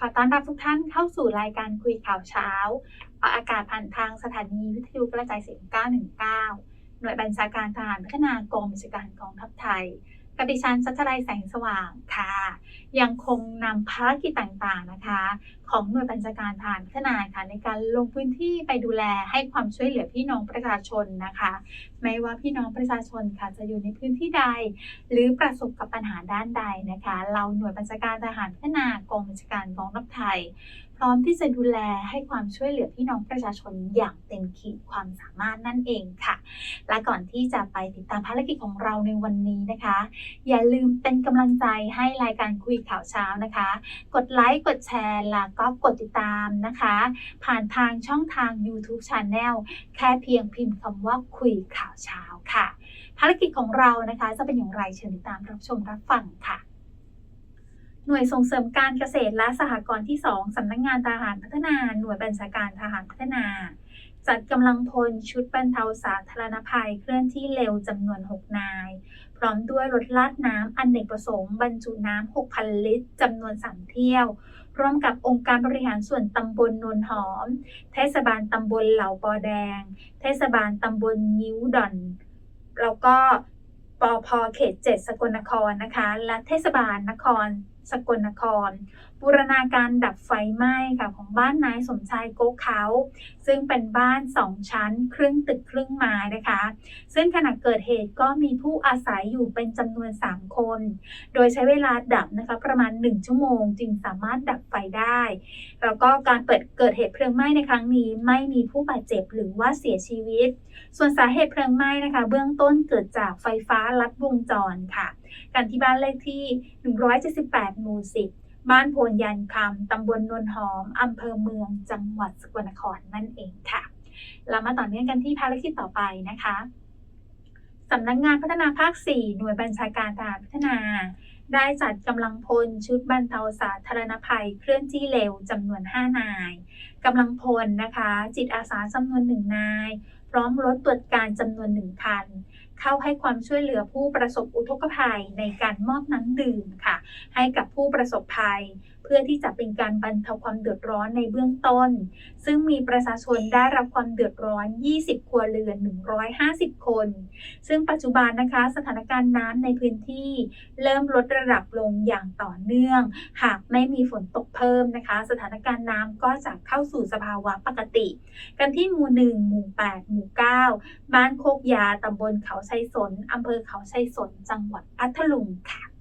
ขอต้อนรับทุกท่านเข้าสู่รายการคุยข่าวเช้าออกอากาศผ่านทางสถานีวิทยุกระจายเสียง 919 หน่วยบัญชาการทหารพัฒนากองบัญชาการกองทัพไทย กับดิฉันชัชรายแสงสว่างค่ะ ยังคงนำภารกิจต่างๆนะคะ ของหน่วยบัญชาการทหารพัฒนาค่ะในการลงพื้นที่ไปดูแลให้ความช่วยเหลือพี่น้องประชาชนนะคะ ไม่ว่าพี่น้องประชาชนค่ะจะอยู่ในพื้นที่ใด หรือประสบกับปัญหาด้านใดนะคะ เราหน่วยบัญชาการทหารพัฒนากองบัญชาการกองทัพไทย พร้อมที่จะดูแลให้ความช่วยเหลือพี่น้องประชาชนอย่างเต็มขีดความสามารถนั่นเองค่ะ และก่อนที่จะไปติดตามภารกิจของเราในวันนี้นะคะ อย่าลืมเป็นกำลังใจให้รายการคุยข่าวเช้านะคะ กดไลค์กดแชร์แล้วก็กดติดตามนะคะ ผ่านทางช่องทาง YouTube Channel แค่เพียงพิมพ์คำว่าคุยข่าวเช้าค่ะ ภารกิจของเรานะคะจะเป็นอย่างไรเชิญติดตามรับชมรับฟังค่ะหน่วยส่งเสริมการเกษตรและสหกรณ์ที่ 2 สำนักงงานทหารพัฒนา หน่วยบัญชาการทหารพัฒนา จัดกำลังพลชุดบรรเทาสาธารณภัยเคลื่อนที่เร็วจำนวน 6 นาย พร้อมด้วยรถลาดน้ำอันเนกประสงค์บรรจุน้ำ 6,000 ลิตรจำนวน 3 เที่ยว ร่วมกับองค์การบริหารส่วนตำบลนนหอม เทศบาลตำบลเหล่าปอแดง เทศบาลตำบลงิ้วดอน แล้วก็ปอพเขต 7 สกลนครนะคะ และเทศบาลนคร สกลนคร บูรณาการดับไฟไหม้ค่ะของบ้านนายสมชายโกเขา ซึ่งเป็นบ้าน2ชั้น ครึ่งตึกครึ่งไม้นะคะ ซึ่งขณะเกิดเหตุก็มีผู้อาศัยอยู่เป็นจำนวน 3 คน โดยใช้เวลาดับนะคะประมาณ 1 ชั่วโมง จึงสามารถดับไฟได้ แล้วก็การเปิดเกิดเหตุเพลิงไหม้ในครั้งนี้ไม่มีผู้บาดเจ็บหรือว่าเสียชีวิต ส่วนสาเหตุเพลิงไหม้นะคะ เบื้องต้นเกิดจากไฟฟ้าลัดวงจรค่ะกันที่บ้านเลขที่ 178 หมู่ 10 บ้านโพนยันคำตำบลนวลหอมอำเภอเมือง จังหวัดสกลนครนั่นเองค่ะ เรามาต่อเนื่องกันที่ภารกิจต่อไปนะคะสำนักงานพัฒนาภาค 4 หน่วยบัญชาการทหารพัฒนา ได้จัดกำลังพลชุดบรรเทาสาธารณภัย เคลื่อนที่เร็วจำนวน 5 นายกำลังพลนะคะ จิตอาสาจำนวนหนึ่งนาย พร้อมรถตรวจการจำนวนหนึ่งคัน เข้าให้ความช่วยเหลือผู้ประสบอุทกภัยในการมอบน้ำดื่มค่ะ ให้กับผู้ประสบภัย เพื่อที่จะเป็นการบรรเทาความเดือดร้อนในเบื้องต้น ซึ่งมีประชาชนได้รับความเดือดร้อน 20 ครัวเรือน 150 คน ซึ่งปัจจุบันนะคะสถานการณ์น้ำในพื้นที่ เริ่มลดระดับลงอย่างต่อเนื่อง หากไม่มีฝนตกเพิ่มนะคะ สถานการณ์น้ำก็จะเข้าสู่สภาวะปกติ กันที่หมู่ 1 หมู่ 8 หมู่ 9 บ้านโคกยาตำบลเขาชัยสนอำเภอเขาชัยสน จังหวัดพัทลุงค่ะ